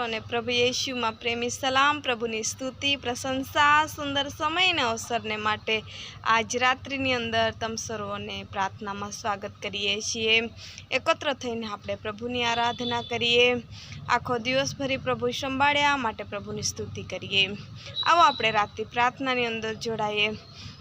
સર્વને પ્રભુ યેશુમાં પ્રેમી સલામ, પ્રભુની સ્તુતિ, પ્રશંસા, સુંદર સમયના અવસરને માટે આજ રાત્રિની અંદર તમ સર્વોને પ્રાર્થનામાં સ્વાગત કરીએ છીએ. એકત્ર થઈને આપણે પ્રભુની આરાધના કરીએ. આખો દિવસ ભરી પ્રભુ સંભાળ્યા, માટે પ્રભુની સ્તુતિ કરીએ. આવો આપણે રાત્રિ પ્રાર્થનાની અંદર જોડાઈએ.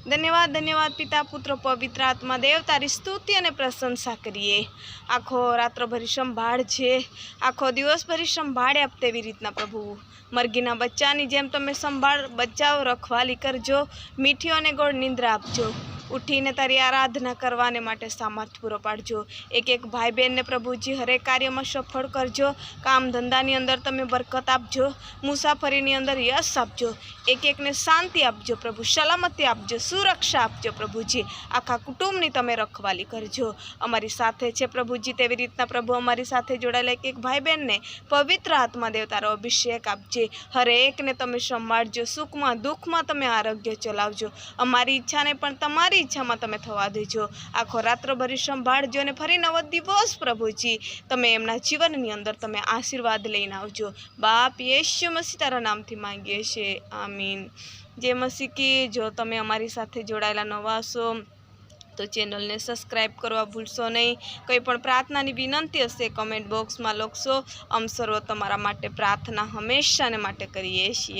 ધન્યવાદ ધન્યવાદ પિતા, પુત્ર, પવિત્ર આત્મા, દેવ, તારી સ્તુતિ અને પ્રશંસા કરીએ. આખો રાત્રભરી સંભાળ છે. આખો દિવસભરી સંભાળે આપ તેવી રીતના પ્રભુ. મરઘીના બચ્ચાની જેમ તમે સંભાળ, બચાવ, રખવાલી કરજો. મીઠી અને ગોળ નિંદ્રા આપજો. ઉઠીને તારી આરાધના કરવાને માટે સામર્થ્ય પૂરો પાડજો. એક એક ભાઈ બહેનને પ્રભુજી હરેક કાર્યમાં સફળ કરજો. કામ ધંધાની અંદર તમે બરકત આપજો. મુસાફરીની અંદર યશ આપજો. એક એકને શાંતિ આપજો પ્રભુ, સલામતી આપજો, સુરક્ષા આપજો પ્રભુજી. આખા કુટુંબની તમે રખવાલી કરજો. અમારી સાથે છે પ્રભુજી તેવી રીતના પ્રભુ અમારી સાથે જોડાયેલા એક એક ભાઈ બહેનને પવિત્ર આત્મા દેવ તારો અભિષેક આપજે. હરેકને તમે સંભાળજો, સુખમાં દુઃખમાં તમે આરોગ્ય ચલાવજો. અમારી ઈચ્છાને પણ તમારી ઈચ્છામાં તમે થવા દેજો. આખો રાત્રભરી સંભાળજો અને ફરી નવો દિવસ પ્રભુજી. તમે એમના જીવનની અંદર તમે આશીર્વાદ લઈને આવજો. બાપ યેશુ મસી તારા નામથી માંગીએ છીએ. આમીન. જે મસી કે, જો તમે અમારી સાથે જોડાયેલા નવા છો તો ચેનલને સબસ્ક્રાઈબ કરવા ભૂલશો નહીં. કંઈ પણ પ્રાર્થનાની વિનંતી હશે, કમેન્ટ બોક્સમાં લખશો. અમ સર્વ તમારા માટે પ્રાર્થના હંમેશાને માટે કરીએ છીએ.